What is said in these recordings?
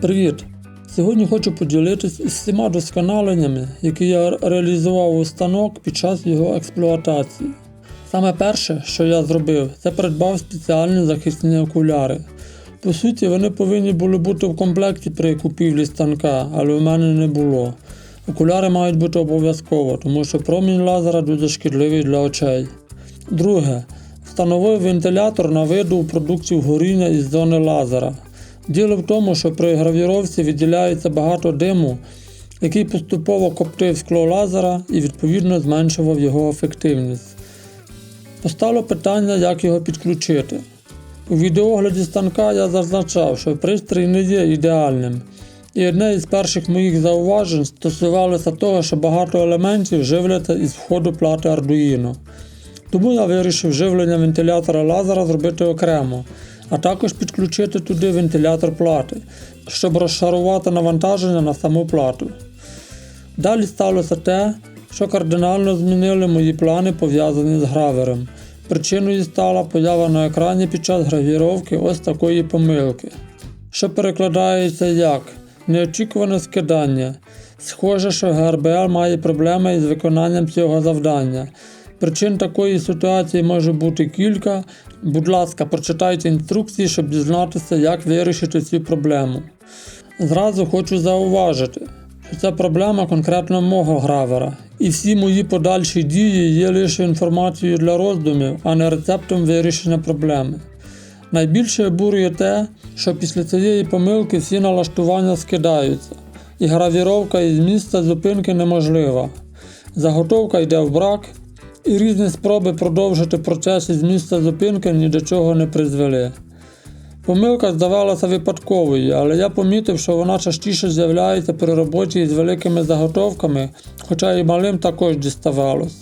Привіт! Сьогодні хочу поділитись із всіма досконаленнями, які я реалізував у станок під час його експлуатації. Саме перше, що я зробив, це придбав спеціальні захисні окуляри. По суті, вони повинні були бути в комплекті при купівлі станка, але у мене не було. Окуляри мають бути обов'язково, тому що промінь лазера дуже шкідливий для очей. Друге, встановив вентилятор на виду продуктів горіння із зони лазера. Діло в тому, що при гравіровці відділяється багато диму, який поступово коптив скло лазера і відповідно зменшував його ефективність. Постало питання, як його підключити. У відеогляді станка я зазначав, що пристрій не є ідеальним. І одне із перших моїх зауважень стосувалося того, що багато елементів живляться із входу плати Arduino. Тому я вирішив живлення вентилятора лазера зробити окремо, а також підключити туди вентилятор плати, щоб розшарувати навантаження на саму плату. Далі сталося те, що кардинально змінили мої плани пов'язані з гравером. Причиною стала поява на екрані під час гравіровки ось такої помилки, що перекладається як неочікуване скидання. Схоже, що ГРБЛ має проблеми із виконанням цього завдання. Причин такої ситуації може бути кілька. Будь ласка, прочитайте інструкції, щоб дізнатися, як вирішити цю проблему. Зразу хочу зауважити, що це проблема конкретно мого гравера, і всі мої подальші дії є лише інформацією для роздумів, а не рецептом вирішення проблеми. Найбільше обурює те, що після цієї помилки всі налаштування скидаються, і гравіровка із місця зупинки неможлива. Заготовка йде в брак, і різні спроби продовжити процес із місця зупинки ні до чого не призвели. Помилка здавалася випадковою, але я помітив, що вона частіше з'являється при роботі із великими заготовками, хоча і малим також діставалось.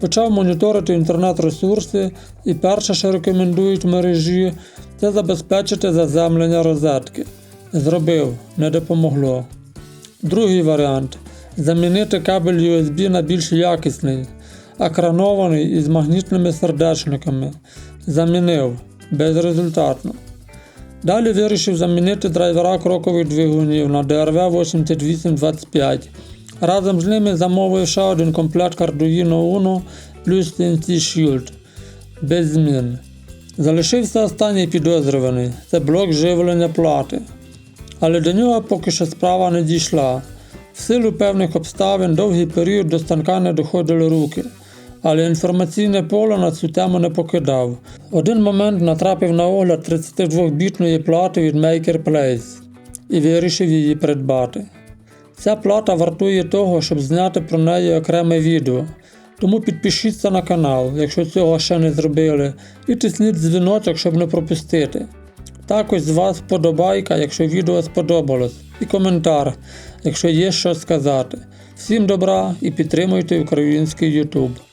Почав моніторити інтернет-ресурси, і перше, що рекомендують мережі, це забезпечити заземлення розетки. Зробив, не допомогло. Другий варіант замінити кабель USB на більш якісний, екранований із магнітними сердечниками. Замінив безрезультатно. Далі вирішив замінити драйвера крокових двигунів на DRV 8825. Разом з ними замовив ще один комплект Arduino Uno плюс CNC Shield без змін. Залишився останній підозрюваний це блок живлення плати. Але до нього поки що справа не дійшла. В силу певних обставин довгий період до станка не доходили руки, але інформаційне поле на цю тему не покидав. Один момент натрапив на огляд 32-бітної плати від Maker Place і вирішив її придбати. Ця плата вартує того, щоб зняти про неї окреме відео. Тому підпишіться на канал, якщо цього ще не зробили, і тисніть дзвіночок, щоб не пропустити. Також з вас вподобайка, якщо відео сподобалось, і коментар, якщо є що сказати. Всім добра і підтримуйте український YouTube.